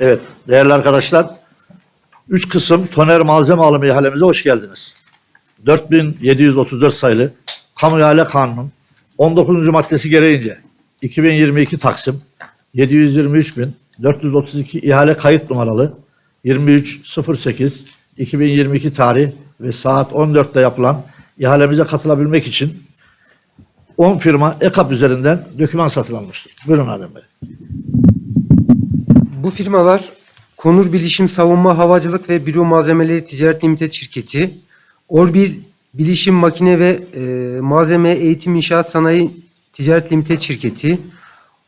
Evet, değerli arkadaşlar, üç kısım toner malzeme alımı ihalemize hoş geldiniz. 4734 sayılı Kamu İhale Kanunu 19. maddesi gereğince 2022 Taksim 723.432 ihale kayıt numaralı 2308 2022 tarih ve saat 14'te yapılan ihalemize katılabilmek için 10 firma EKAP üzerinden doküman satın almıştır. Buyurun Adem Bey. Bu firmalar Konur Bilişim Savunma Havacılık ve Büro Malzemeleri Ticaret Limited Şirketi, Orbil Bilişim Makine ve e, Malzeme Eğitim İnşaat Sanayi Ticaret Limited Şirketi,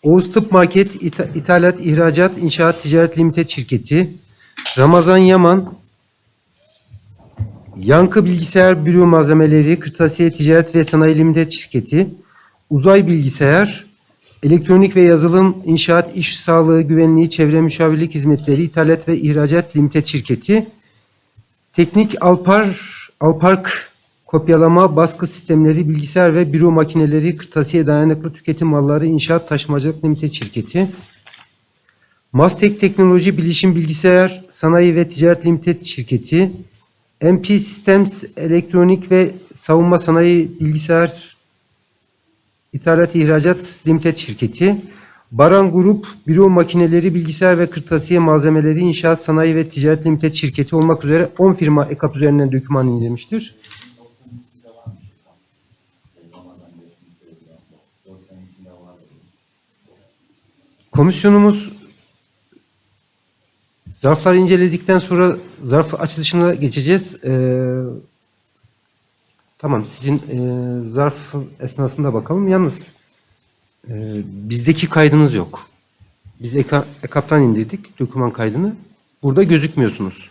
Oğuz Tıp Market İtha- İthalat İhracat İnşaat Ticaret Limited Şirketi, Ramazan Yaman, Yankı Bilgisayar Büro Malzemeleri Kırtasiye Ticaret ve Sanayi Limited Şirketi, Uzay Bilgisayar, Elektronik ve Yazılım İnşaat İş Sağlığı Güvenliği Çevre Müşavirlik Hizmetleri İthalat ve İhracat Limited Şirketi, Teknik Alpar Alpark kopyalama baskı sistemleri bilgisayar ve büro makineleri kırtasiye dayanıklı tüketim malları inşaat taşımacılık limited şirketi Mastek Teknoloji Bilişim Bilgisayar Sanayi ve Ticaret Limited şirketi MP Systems Elektronik ve Savunma Sanayi Bilgisayar İthalat İhracat Limited şirketi Baran Grup Büro Makineleri Bilgisayar ve Kırtasiye Malzemeleri İnşaat Sanayi ve Ticaret Limited şirketi olmak üzere 10 firma EKAP üzerinden doküman indirmiştir. Komisyonumuz zarfları inceledikten sonra zarf açılışına geçeceğiz. Ee, tamam sizin e, zarf esnasında bakalım. Yalnız e, bizdeki kaydınız yok. Biz EKA, EKAP'tan indirdik doküman kaydını. Burada gözükmüyorsunuz.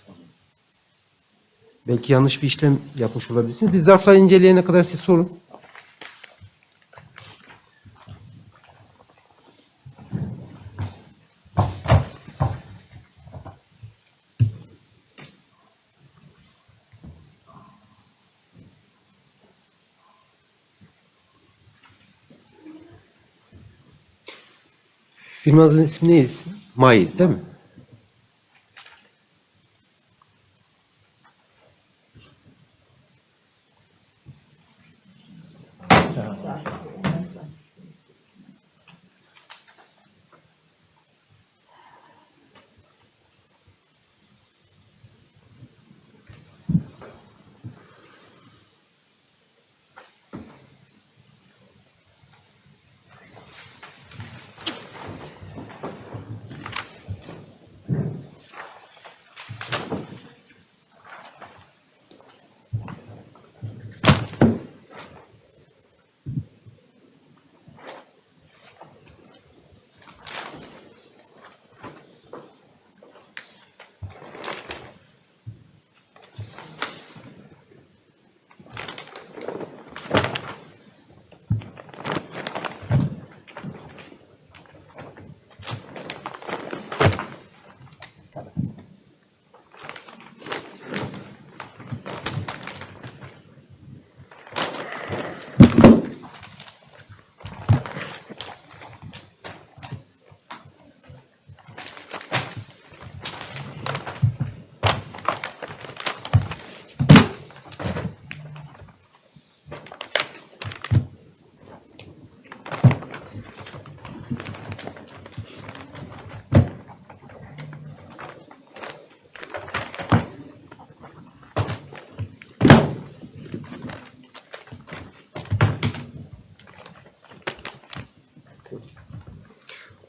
Belki yanlış bir işlem yapmış olabilirsiniz. Biz zarfları inceleyene kadar siz sorun. Firmanızın ismi neydi? Mai değil mi?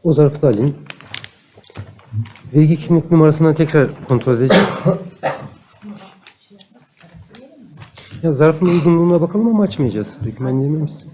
O zarfı da alayım. Vergi kimlik numarasından tekrar kontrol edeceğim. ya zarfın uygunluğuna bakalım ama açmayacağız. Doküman indirmemişsin.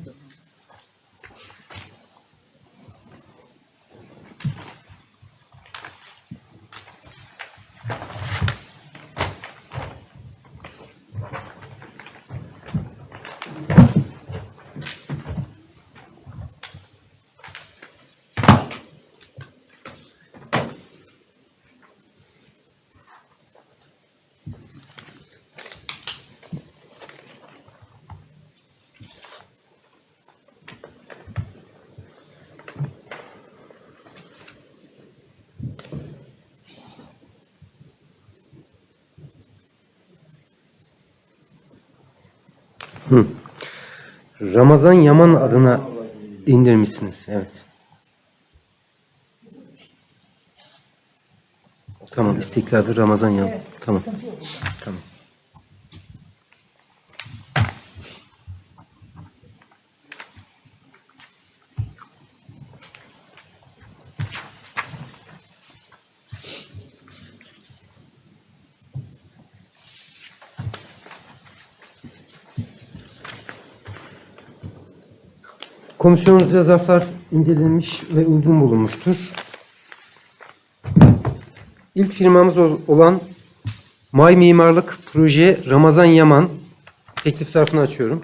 Hı. Ramazan Yaman adına indirmişsiniz. Evet. Tamam. İstiklal Ramazan Yaman. Tamam. Tamam. Komisyonumuzda zarflar incelenmiş ve uygun bulunmuştur. İlk firmamız ol- olan May Mimarlık Proje Ramazan Yaman teklif zarfını açıyorum.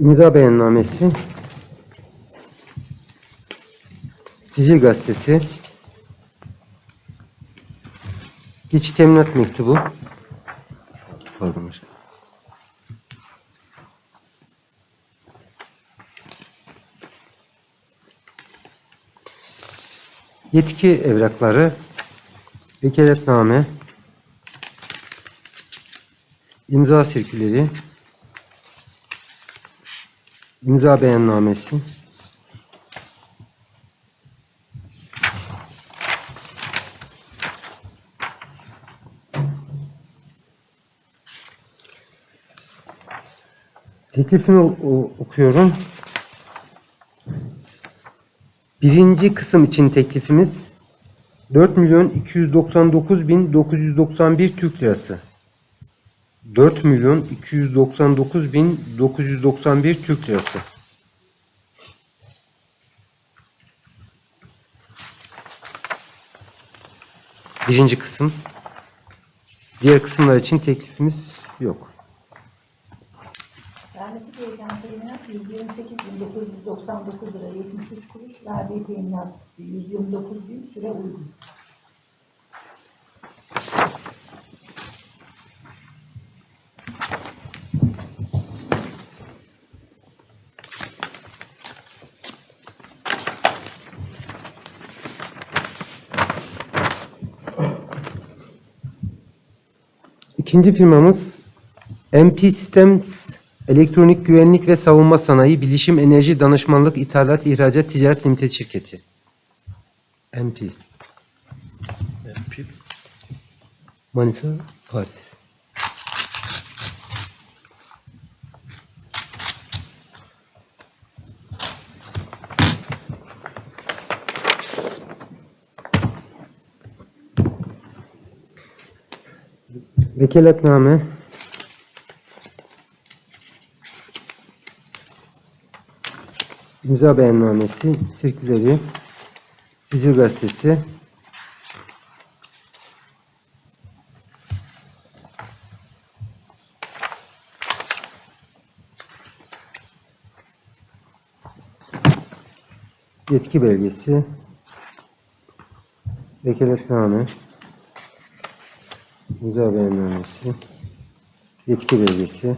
İmza beyannamesi. Sicil gazetesi. Geçici teminat mektubu. Pardon başkanım. Yetki evrakları, vekaletname, imza sirküleri, imza beyannamesi, Teklifini okuyorum. Birinci kısım için teklifimiz 4 milyon 299 bin 991 Türk lirası. 4 milyon 299 bin 991 Türk lirası. Birinci kısım. Diğer kısımlar için teklifimiz yok. Teminat 128.999 lira 73 kuruş. Verdiği teminat 129 bin süre uygun. İkinci firmamız MP Systems Elektronik Güvenlik ve Savunma Sanayi Bilişim Enerji Danışmanlık İthalat İhracat Ticaret Limited Şirketi. MP. Manisa, Paris. Vekaletname. İmza beyannamesi, sirküleri, sicil gazetesi, yetki belgesi, vekaletname, İmza beyannamesi, yetki belgesi,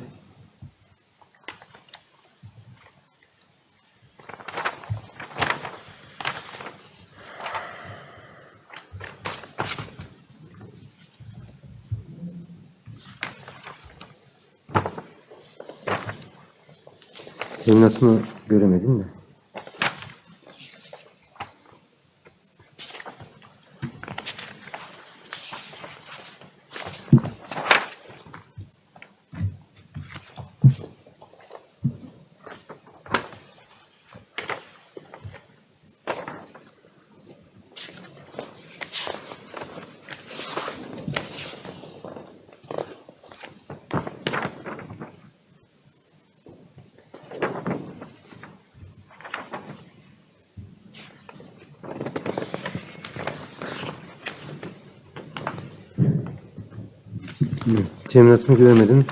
teminatını göremedim de. Teminatını göremedim.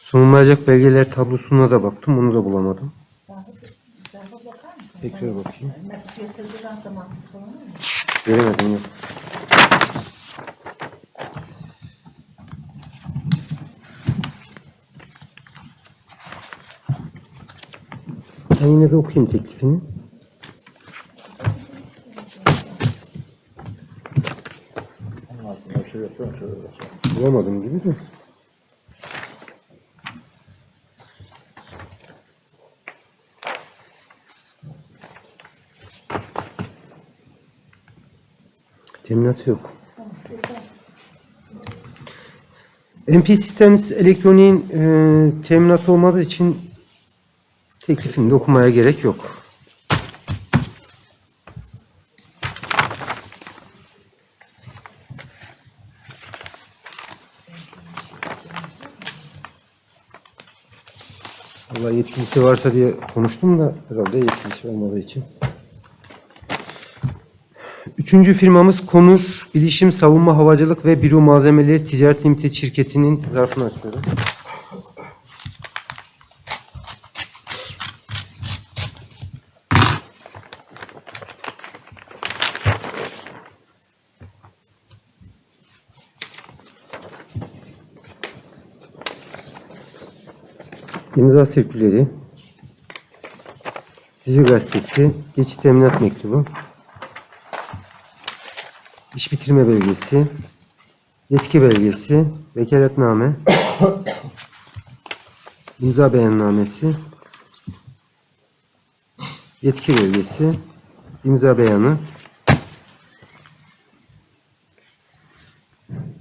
Sunulmayacak belgeler tablosuna da baktım. Onu da bulamadım. Tekrar bakayım. Göremedim. Yok. Ben yine de okuyayım teklifini. Bulamadım gibi de. Teminatı yok. MP Systems elektroniğin e, teminatı olmadığı için teklifini de okumaya gerek yok. Valla yetkilisi varsa diye konuştum da herhalde yetkilisi olmadığı için. Üçüncü firmamız Konur Bilişim Savunma Havacılık ve Büro Malzemeleri Ticaret Limited şirketinin zarfını açıyorum. İmza sirküleri, Dizi gazetesi, geçici teminat mektubu, iş bitirme belgesi, yetki belgesi, vekaletname, imza beyannamesi, yetki belgesi, imza beyanı,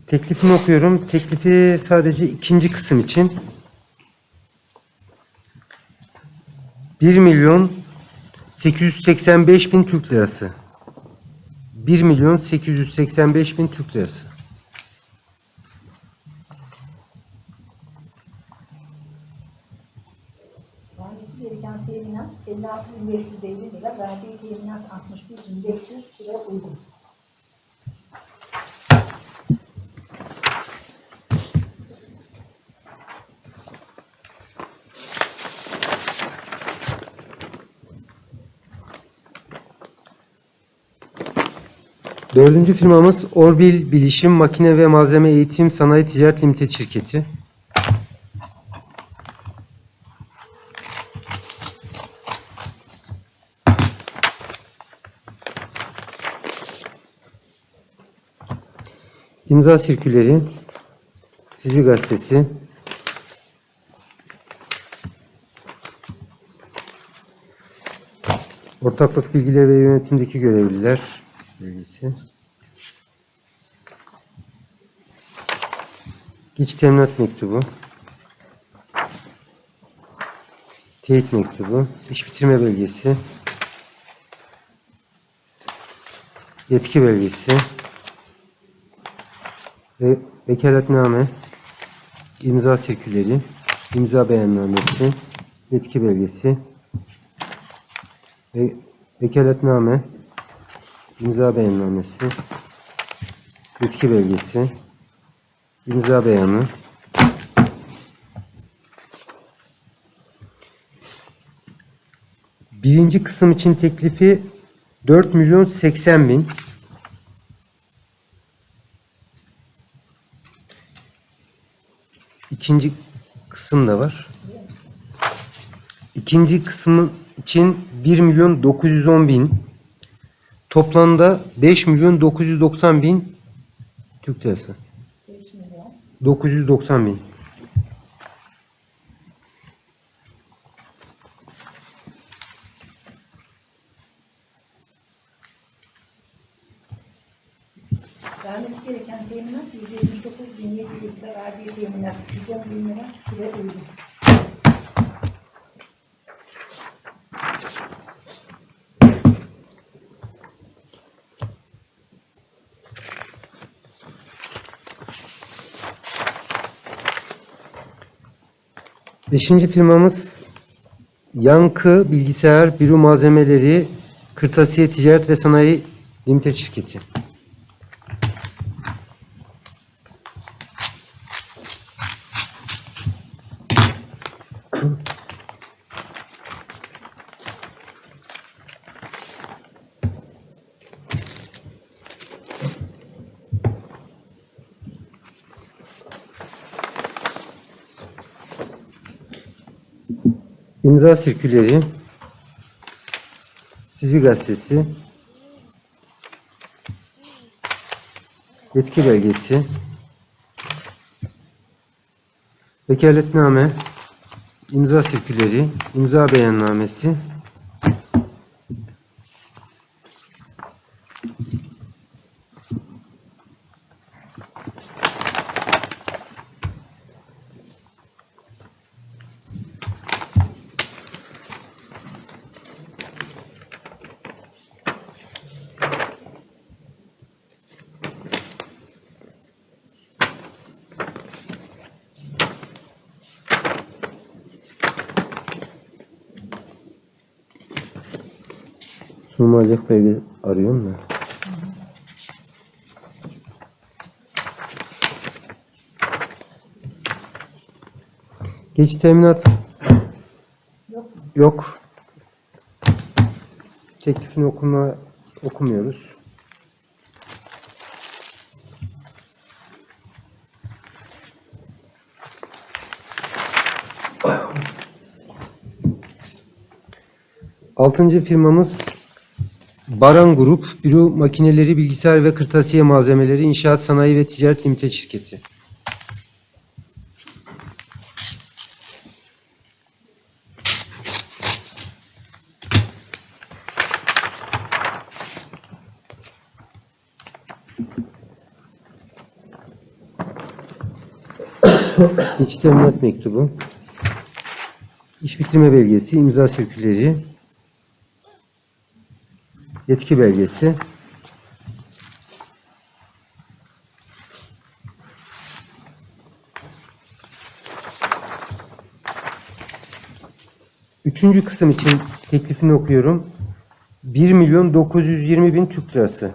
teklifini okuyorum. Teklifi sadece ikinci kısım için 1 milyon 885 bin Türk lirası. 1 milyon 885 bin Türk lirası. Vergisi gereken teminat 56.550 lira, verdiği teminat 61.500 lira uygun. Dördüncü firmamız Orbil Bilişim Makine ve Malzeme Eğitim Sanayi Ticaret Limited şirketi. İmza sirküleri, Sizi Gazetesi, Ortaklık bilgileri ve yönetimdeki görevliler bilgisi. Geç teminat mektubu. Teyit mektubu. iş bitirme belgesi. Yetki belgesi. Ve vekaletname. imza sirküleri. imza beyannamesi. Yetki belgesi. Ve vekaletname. İmza beyannamesi. Yetki belgesi. imza beyanı. Birinci kısım için teklifi 4 milyon 80 bin. İkinci kısım da var. İkinci kısmın için 1 milyon 910 bin. Toplamda 5 milyon 990 bin Türk lirası. 5 milyon. 990 bin. Gereken teminat 179.700 lira, verdiği teminat 110 bin lira süre uygun. Beşinci firmamız Yankı Bilgisayar Büro Malzemeleri Kırtasiye Ticaret ve Sanayi Limited şirketi. İmza sirküleri, Sicil Gazetesi, yetki belgesi, vekaletname, imza sirküleri, imza beyannamesi, sunum alacak belge arıyorum da. Geç teminat Yok yok. Teklifini okuma okumuyoruz. Altıncı firmamız Baran Grup, Büro Makineleri, Bilgisayar ve Kırtasiye Malzemeleri İnşaat Sanayi ve Ticaret Limited Şirketi. Geçici teminat mektubu, iş bitirme belgesi, imza sirküleri, yetki belgesi, Üçüncü kısım için teklifini okuyorum. 1 milyon 920 bin Türk lirası.